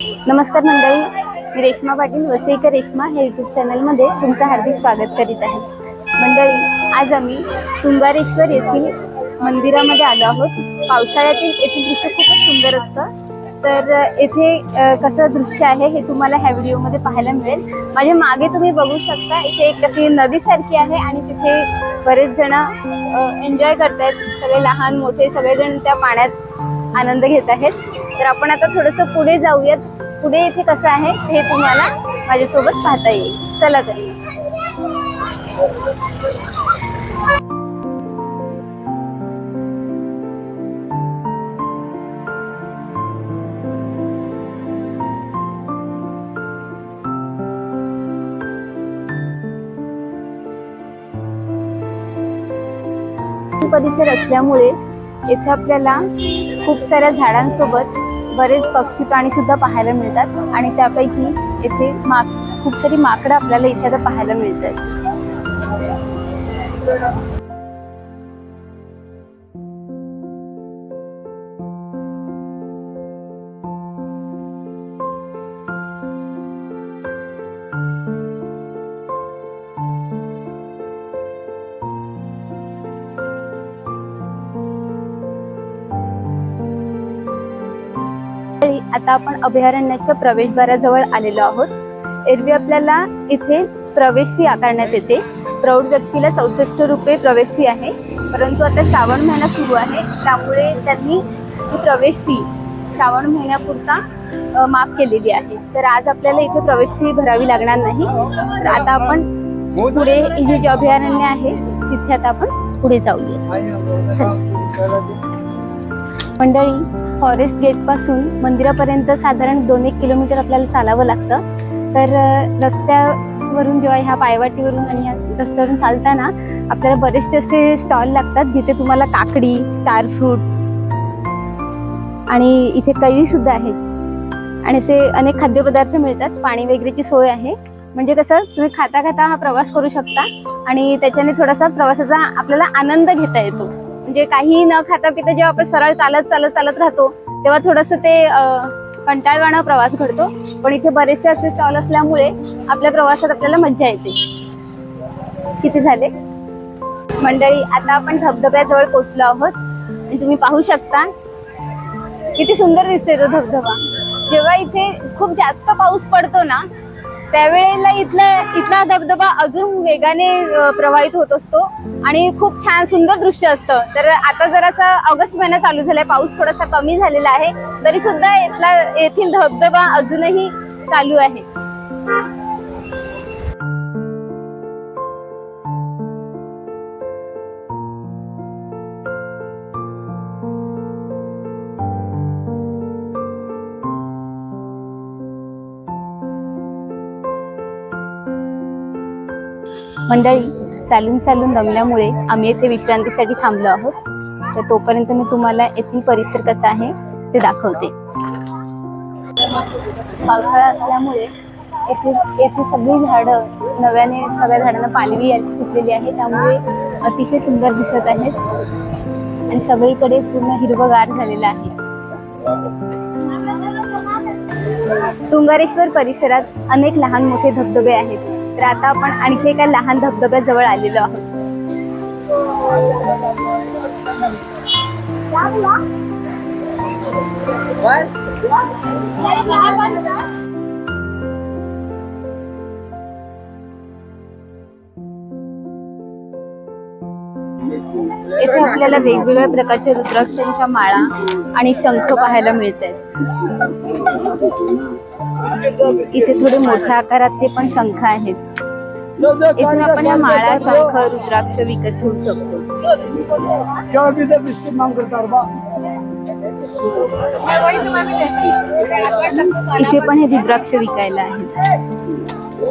नमस्कार मंडळी. मी रेश्मा पाटील वसईकर रेश्मा हे यूट्यूब चॅनलमध्ये तुमचं हार्दिक स्वागत करीत आहे. मंडळी आज आम्ही तुंगारेश्वर येथील मंदिरामध्ये आलो आहोत. पावसाळ्यातील येथील दृश्य खूपच सुंदर असतं. तर येथे कसं दृश्य आहे हे तुम्हाला ह्या व्हिडिओमध्ये पाहायला मिळेल. माझ्या मागे तुम्ही बघू शकता इथे एक अशी नदीसारखी आहे आणि तिथे बरेच जण एन्जॉय करतायत. सगळे लहान मोठे सगळेजण त्या पाण्यात आनंद घेत आहेत. तर आपण आता थोडस पुढे जाऊयात. पुढे इथे कसं आहे हे तुम्हाला माझ्यासोबत पाहता येईल. चला तर. परिसर असल्यामुळे येथे आपल्याला खूप साऱ्या झाडांसोबत बरेच पक्षी प्राणी सुद्धा पाहायला मिळतात आणि त्यापैकी येथे माक खूप सारी माकडं आपल्याला इथे आता पाहायला मिळतात. आता आपण अभयारण्याच्या प्रवेशद्वाराजवळ आलेलो आहोत. एरवी आपल्याला इथे प्रवेश फी आकारण्यात येते. प्रौढ व्यक्तीला चौसष्ट रुपये प्रवेश फी आहे. परंतु आता श्रावण महिना सुरू आहे. त्यामुळे त्यांनी प्रवेश फी श्रावण महिन्यापुरता माफ केलेली आहे. तर आज आपल्याला इथे प्रवेश फी भरावी लागणार नाही. तर आता आपण पुढे हे जे जे अभयारण्य आहे तिथे आता आपण पुढे जाऊया. मंडळी फॉरेस्ट गेटपासून मंदिरापर्यंत साधारण दोन एक किलोमीटर आपल्याला चालावं लागतं. तर रस्त्यावरून जेव्हा ह्या पायवाटीवरून आणि ह्या रस्त्यावरून चालताना आपल्याला बरेचसे असे स्टॉल लागतात जिथे तुम्हाला काकडी स्टार फ्रूट आणि इथे कैरी सुद्धा आहेत. आणि असे अनेक खाद्यपदार्थ मिळतात. पाणी वगैरेची सोय आहे. म्हणजे कसं तुम्ही खाता खाता हा प्रवास करू शकता आणि त्याच्याने थोडासा प्रवासाचा आपल्याला आनंद घेता येतो. म्हणजे काही न खाता पिता जेव्हा आपण सरळ चालत चालत चालत राहतो तेव्हा थोडस ते कंटाळवाणा प्रवास घडतो. पण इथे बरेचसे असे स्टॉल असल्यामुळे आपल्या प्रवासात आपल्याला मज्जा येते. किती झाले? मंडळी आता आपण धबधब्याजवळ पोहोचलो आहोत. आणि तुम्ही पाहू शकता किती सुंदर दिसतोय तो धबधबा. जेव्हा इथे खूप जास्त पाऊस पडतो ना त्यावेळेला इथला इथला धबधबा अजून वेगाने प्रवाहित होत असतो आणि खूप छान सुंदर दृश्य असतं. तर आता जरासा ऑगस्ट महिना चालू झालाय पाऊस थोडासा कमी झालेला आहे तरी सुद्धा इथला येथील धबधबा अजूनही चालू आहे. मंडळी चालून चालून दमल्यामुळे आम्ही येथे विश्रांतीसाठी थांबलो आहोत. तर तोपर्यंत मी तुम्हाला येथील परिसर कसा आहे ते दाखवते. पावसाळा असल्यामुळे येथे येथे सगळी झाडं नव्याने सगळ्या झाडांना पालवी आली- फुटलेली आहे. त्यामुळे अतिशय सुंदर दिसत आहेत. आणि सगळीकडे पूर्ण हिरवगार झालेलं आहे. तुंगारेश्वर परिसरात अनेक लहान मोठे धबधबे आहेत. तर आता आपण आणखी एका लहान धबधब्याजवळ आलेलो आहोत. इथे आपल्याला वेगवेगळ्या प्रकारच्या रुद्राक्षांच्या माळा आणि शंख पाहायला मिळत आहेत इथे थोडे मोठ्या आकारात ते पण शंख आहेत. इथून आपण या माळा शंख रुद्राक्ष विकत घेऊ शकतो. इथे पण हे रुद्राक्ष विकायला आहेत.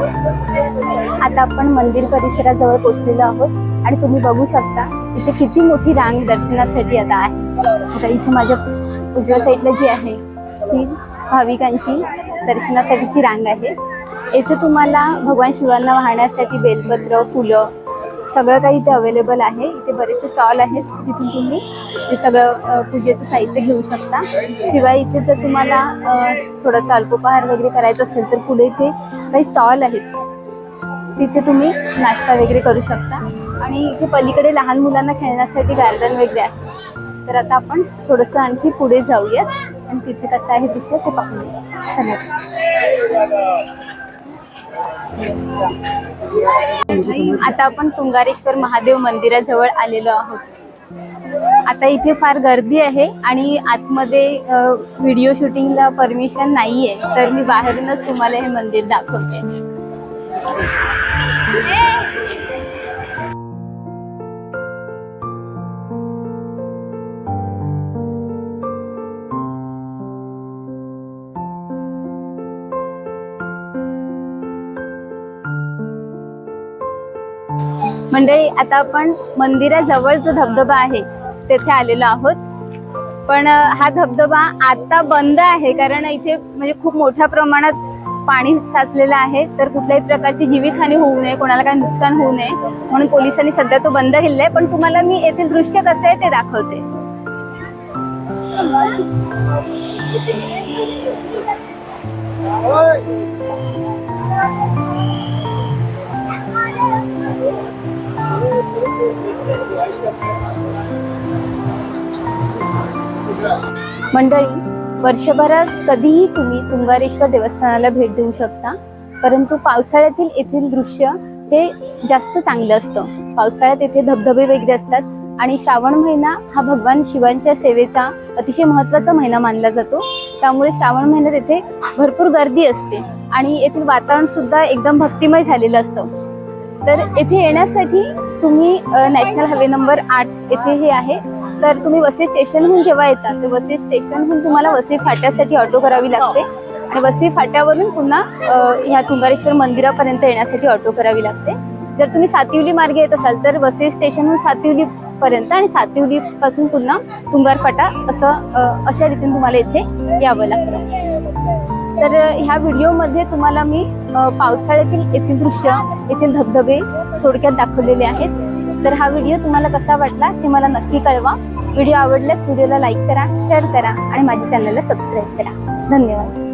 आता आपण मंदिर परिसराजवळ पोहोचलेलो आहोत आणि तुम्ही बघू शकता इथे किती मोठी रांग दर्शनासाठी आता आहे. आता इथे माझ्या उजव्या साईडला जी आहे ती भाविकांची दर्शनासाठीची रांग आहे. येथे तुम्हाला भगवान शिवांना वाहण्यासाठी बेलपत्र फुलं सगळं काही इथे अवेलेबल आहे. इथे बरेचसे स्टॉल आहेत तिथून तुम्ही ते सगळं पूजेचं साहित्य घेऊ शकता. शिवाय इथे जर तुम्हाला थोडासा थोडंसं अल्पोपहार वगैरे करायचं असेल तर पुढे इथे काही स्टॉल आहेत. तिथे तुम्ही नाश्ता वगैरे करू शकता. आणि इथे पलीकडे लहान मुलांना खेळण्यासाठी गार्डन वगैरे आहे. तर आता आपण थोडंसं आणखी पुढे जाऊयात. आणि तिथे कसं आहे तिथे ते पाहूया. धन्यवाद. आता आपण तुंगारेश्वर महादेव मंदिराजवळ आलेलो आहोत. आता इथे फार गर्दी आहे आणि आतमध्ये व्हिडिओ शूटिंगला परमिशन नाही आहे तर मी बाहेरूनच तुम्हाला हे मंदिर दाखवते. मंडळी आता आपण मंदिराजवळ जो धबधबा आहे तेथे आलेलो आहोत. पण हा धबधबा आता बंद आहे कारण इथे म्हणजे खूप मोठ्या प्रमाणात पाणी साचलेलं आहे. तर कुठल्याही प्रकारची जीवितहानी होऊ नये कोणाला काही नुकसान होऊ नये म्हणून पोलिसांनी सध्या तो बंद केलेला आहे. पण तुम्हाला मी येथील दृश्य कसं आहे ते दाखवते. मंडळी वर्षभरात कधीही तुम्ही तुंगारेश्वर देवस्थानाला भेट देऊ शकता परंतु पावसाळ्यातील येथील दृश्य हे जास्त चांगलं असतं. पावसाळ्यात येथे धबधबे वगैरे असतात आणि श्रावण महिना हा भगवान शिवांच्या सेवेचा अतिशय महत्त्वाचा महिना मानला जातो. त्यामुळे श्रावण महिन्यात येथे भरपूर गर्दी असते आणि येथील वातावरण सुद्धा एकदम भक्तिमय झालेलं असतं. तर येथे येण्यासाठी तुम्ही नॅशनल हायवे नंबर आठ येथे हे आहे. तर तुम्ही वसई स्टेशनहून जेव्हा येता तर वसई स्टेशनहून तुम्हाला वसई फाट्यासाठी ऑटो करावी लागते. आणि वसई फाट्यावरून पुन्हा ह्या तुंगारेश्वर मंदिरापर्यंत येण्यासाठी ऑटो करावी लागते. जर तुम्ही सातिवली मार्गे येत असाल तर वसई स्टेशनहून सातिवली पर्यंत आणि सातिवली पासून पुन्हा तुंगार फाटा असं अशा रीतीने तुम्हाला इथे यावं लागतं. तर ह्या व्हिडिओमध्ये तुम्हाला मी पावसाळ्यातील येथील दृश्य येथील धबधबे थोडक्यात दाखवलेले आहेत. तर हा व्हिडिओ तुम्हाला कसा वाटला हे मला नक्की कळवा. व्हिडिओ आवडल्यास व्हिडिओला लाईक करा शेअर करा आणि माझ्या चॅनलला सबस्क्राईब करा. धन्यवाद.